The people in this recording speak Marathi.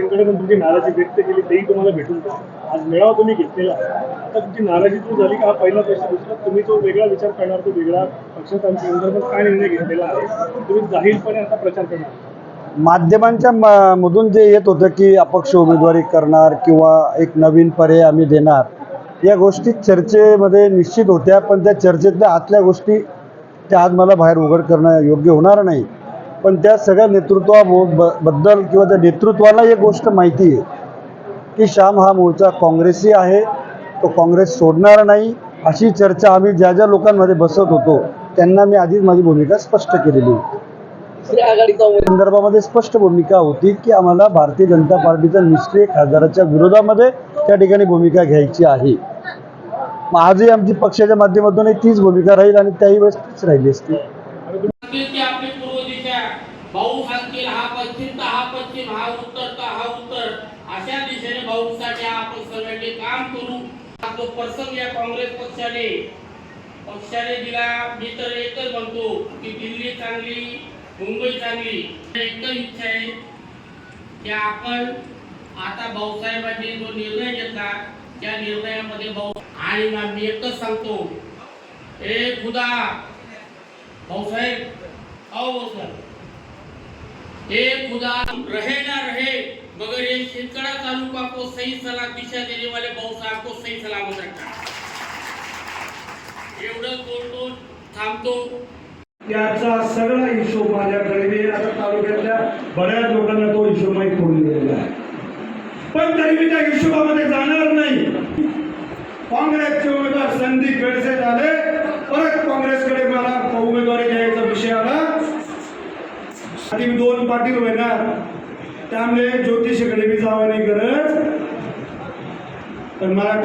पक्षांकडे पण तुमची नाराजी व्यक्त केली तेही तुम्हाला भेटून जाईल. आज मेळावा तुम्ही घेतलेला आता तुमची नाराजी तू झाली का हा पहिला प्रश्न दुसरा तुम्ही तो वेगळा विचार करणार तो वेगळा पक्षांतर्गत काय निर्णय घेतलेला आहे तुम्ही जाहीरपणे आता प्रचार करणार. माध्यमांच्या म- मधून जे येत होतं की अपक्ष उमेदवारी करणार किंवा एक नवीन पर्याय आम्ही देणार या गोष्टी चर्चेमध्ये निश्चित होत्या पण त्या चर्चेतल्या आतल्या गोष्टी त्या आज मला बाहेर उघड करणं योग्य होणार नाही. पण त्या सगळ्या नेतृत्वाबद्दल किंवा त्या नेतृत्वाला एक गोष्ट माहिती आहे की श्याम हा मूळचा काँग्रेसी आहे तो काँग्रेस सोडणार नाही अशी चर्चा आम्ही ज्या ज्या लोकांमध्ये बसत होतो त्यांना मी आधीच माझी भूमिका स्पष्ट केलेली होती. संदर्भामध्ये स्पष्ट भूमिका होती की आम्हाला भारतीय जनता पार्टीच्या निष्क्रिय खासदाराच्या विरोधामध्ये त्या ठिकाणी भूमिका घ्यायची आहे. मग आजही आमची पक्षाच्या माध्यमातून तीच भूमिका राहील आणि त्याही वेळेस तीच राहिली असती सांगतील की आपली पूर्व दिशा भाऊ सांगतील हा पश्चिम तर हा पश्चिम हा उत्तर तर हा उत्तर? अशा दिशेने भाऊसाठी आपण सगळ्यांनी काम करू. जो प्रसंग या काँग्रेस पक्षाने पक्षाने दिला. मी तर एकच म्हणतो की दिल्ली चांगली मुंबई चांगली. एकच इच्छा आहे की आपण आता भाऊसाहेबांनी जो निर्णय घेतला त्या निर्णयामध्ये भाऊ आणि ना मी एकच सांगतो. ए खुदा भाऊसाहेब अहो सर ए खुदा रहे ना रहे मगर ये शिंदखेड़ा तालुका को सही सलाह दिशा देने वाले भाऊ साहब को सही सलामत रखा. एवढं बोलतो थांबतो. याचा सगळा हिशोब माझ्याकडे मी आता तालुक्यातल्या बऱ्याच लोकांना तो हिशोब माहीत पडून गेलेला आहे. पण तरी मी त्या हिशोबामध्ये जाणार नाही. काँग्रेसचे उमेदवार संदीप बेडसे झाले. आधी दोन पाटील होणार त्यामुळे ज्योतिषकडे बी जावानी गरज. पण मला